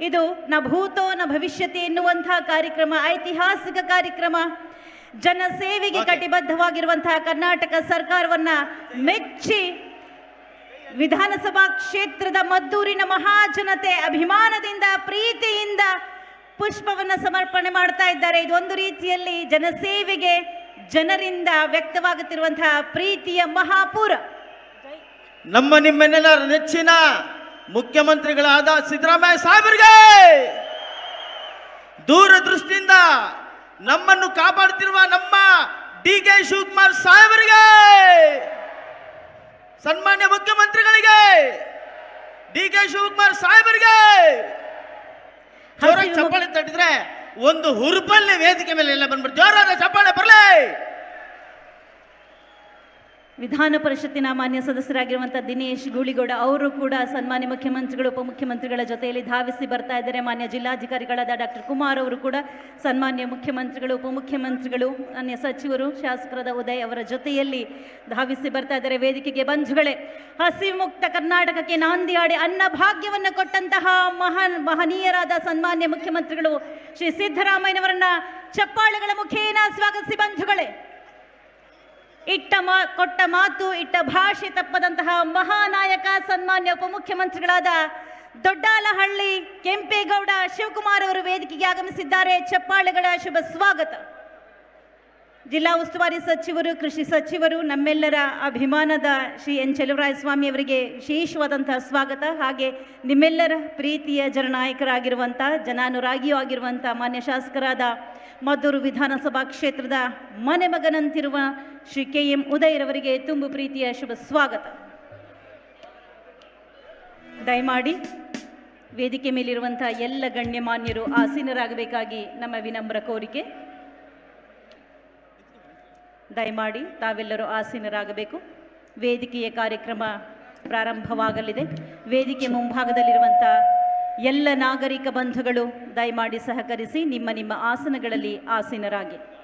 ಇದು ನ ಭೂತೋ ನ ಭವಿಷ್ಯತಿ ಎನ್ನುವಂತಹ ಕಾರ್ಯಕ್ರಮ ಐತಿಹಾಸಿಕ ಕಾರ್ಯಕ್ರಮ. ಜನಸೇವೆಗೆ ಸೇವೆಗೆ ಕಟಿಬದ್ಧವಾಗಿರುವಂತಹ ಕರ್ನಾಟಕ ಸರ್ಕಾರವನ್ನ ಮೆಚ್ಚಿ ವಿಧಾನಸಭಾ ಕ್ಷೇತ್ರದ ಮದ್ದೂರಿನ ಮಹಾಜನತೆ ಅಭಿಮಾನದಿಂದ ಪ್ರೀತಿಯಿಂದ ಪುಷ್ಪವನ್ನು ಸಮರ್ಪಣೆ ಮಾಡ್ತಾ ಇದ್ದಾರೆ. ಇದೊಂದು ರೀತಿಯಲ್ಲಿ ಜನಸೇವೆಗೆ ಜನರಿಂದ ವ್ಯಕ್ತವಾಗುತ್ತಿರುವಂತಹ ಪ್ರೀತಿಯ ಮಹಾಪೂರ. ನಮ್ಮ ನಿಮ್ಮೆಲ್ಲರ ನೆಚ್ಚಿನ ಮುಖ್ಯಮಂತ್ರಿಗಳಾದ ಸಿದ್ದರಾಮಯ್ಯ ಸಾಹೇಬರಿಗೆ ದೂರದೃಷ್ಟಿಯಿಂದ ನಮ್ಮನ್ನು ಕಾಪಾಡುತ್ತಿರುವ ನಮ್ಮ ಡಿ ಕೆ ಶಿವಕುಮಾರ್ ಸಾಹೇಬರಿಗೆ ಸನ್ಮಾನ್ಯ ಮುಖ್ಯಮಂತ್ರಿಗಳಿಗೆ ಡಿ ಕೆ ಶಿವಕುಮಾರ್ ಸಾಹೇಬರಿಗೆ ಚಪ್ಪಾಳೆ ತಟ್ಟಿದ್ರೆ ಒಂದು ಹುರುಪಲ್ಲಿ ವೇದಿಕೆ ಮೇಲೆ ಎಲ್ಲ ಬಂದ್ಬಿಟ್ಟು ಜೋರಾದ ಚಪ್ಪಾಳೆ. ವಿಧಾನ ಪರಿಷತ್ತಿನ ಮಾನ್ಯ ಸದಸ್ಯರಾಗಿರುವಂಥ ದಿನೇಶ್ ಗೂಳಿಗೌಡ ಅವರು ಕೂಡ ಸನ್ಮಾನ್ಯ ಮುಖ್ಯಮಂತ್ರಿಗಳು, ಉಪಮುಖ್ಯಮಂತ್ರಿಗಳ ಜೊತೆಯಲ್ಲಿ ಧಾವಿಸಿ ಬರ್ತಾ ಇದ್ದಾರೆ. ಮಾನ್ಯ ಜಿಲ್ಲಾಧಿಕಾರಿಗಳಾದ ಡಾಕ್ಟರ್ ಕುಮಾರ್ ಅವರು ಕೂಡ ಸನ್ಮಾನ್ಯ ಮುಖ್ಯಮಂತ್ರಿಗಳು, ಉಪಮುಖ್ಯಮಂತ್ರಿಗಳು, ಮಾನ್ಯ ಸಚಿವರು, ಶಾಸಕರಾದ ಉದಯ್ ಅವರ ಜೊತೆಯಲ್ಲಿ ಧಾವಿಸಿ ಬರ್ತಾ ಇದ್ದಾರೆ. ವೇದಿಕೆಗೆ ಬಂಧುಗಳೇ ಹಸಿವು ಮುಕ್ತ ಕರ್ನಾಟಕಕ್ಕೆ ನಾಂದಿ ಆಡಿ ಅನ್ನ ಭಾಗ್ಯವನ್ನು ಕೊಟ್ಟಂತಹ ಮಹಾನ್ ಮಹನೀಯರಾದ ಸನ್ಮಾನ್ಯ ಮುಖ್ಯಮಂತ್ರಿಗಳು ಶ್ರೀ ಸಿದ್ದರಾಮಯ್ಯನವರನ್ನ ಚಪ್ಪಾಳೆಗಳ ಮುಖೇನ ಸ್ವಾಗತಿಸಿ ಬಂಧುಗಳೇ. ಇಟ್ಟ ಮಾ, ಕೊಟ್ಟ ಮಾತು, ಇಟ್ಟ ಭಾಷೆ ತಪ್ಪದಂತಹ ಮಹಾನಾಯಕ, ಸನ್ಮಾನ್ಯ ಉಪಮುಖ್ಯಮಂತ್ರಿಗಳಾದ ದೊಡ್ಡಾಲಹಳ್ಳಿ ಕೆಂಪೇಗೌಡ ಶಿವಕುಮಾರ್ ಅವರು ವೇದಿಕೆಗೆ ಆಗಮಿಸಿದ್ದಾರೆ. ಚಪ್ಪಾಳೆಗಳ ಶುಭ ಸ್ವಾಗತ. ಜಿಲ್ಲಾ ಉಸ್ತುವಾರಿ ಸಚಿವರು, ಕೃಷಿ ಸಚಿವರು, ನಮ್ಮೆಲ್ಲರ ಅಭಿಮಾನದ ಶ್ರೀ ಎನ್. ಸ್ವಾಮಿ ಅವರಿಗೆ ವಿಶೇಷವಾದಂತಹ ಸ್ವಾಗತ. ಹಾಗೆ ನಿಮ್ಮೆಲ್ಲರ ಪ್ರೀತಿಯ ಜನನಾಯಕರಾಗಿರುವಂಥ, ಜನಾನುರಾಗಿಯೂ ಆಗಿರುವಂಥ ಮಾನ್ಯ ಶಾಸಕರಾದ ಮದ್ದೂರು ವಿಧಾನಸಭಾ ಕ್ಷೇತ್ರದ ಮನೆ ಮಗನಂತಿರುವ ಶ್ರೀ ಕೆ ಎಂ ಉದಯರವರಿಗೆ ತುಂಬು ಪ್ರೀತಿಯ ಶುಭ ಸ್ವಾಗತ. ದಯಮಾಡಿ ವೇದಿಕೆ ಮೇಲಿರುವಂಥ ಎಲ್ಲ ಗಣ್ಯಮಾನ್ಯರು ಆಸೀನರಾಗಬೇಕಾಗಿ ನಮ್ಮ ವಿನಮ್ರ ಕೋರಿಕೆ. ದಯಮಾಡಿ ತಾವೆಲ್ಲರೂ ಆಸೀನರಾಗಬೇಕು. ವೇದಿಕೆಯ ಕಾರ್ಯಕ್ರಮ ಪ್ರಾರಂಭವಾಗಲಿದೆ. ವೇದಿಕೆ ಮುಂಭಾಗದಲ್ಲಿರುವಂಥ ಎಲ್ಲ ನಾಗರಿಕ ಬಂಧುಗಳು ದಯಮಾಡಿ ಸಹಕರಿಸಿ ನಿಮ್ಮ ನಿಮ್ಮ ಆಸನಗಳಲ್ಲಿ ಆಸೀನರಾಗಿ.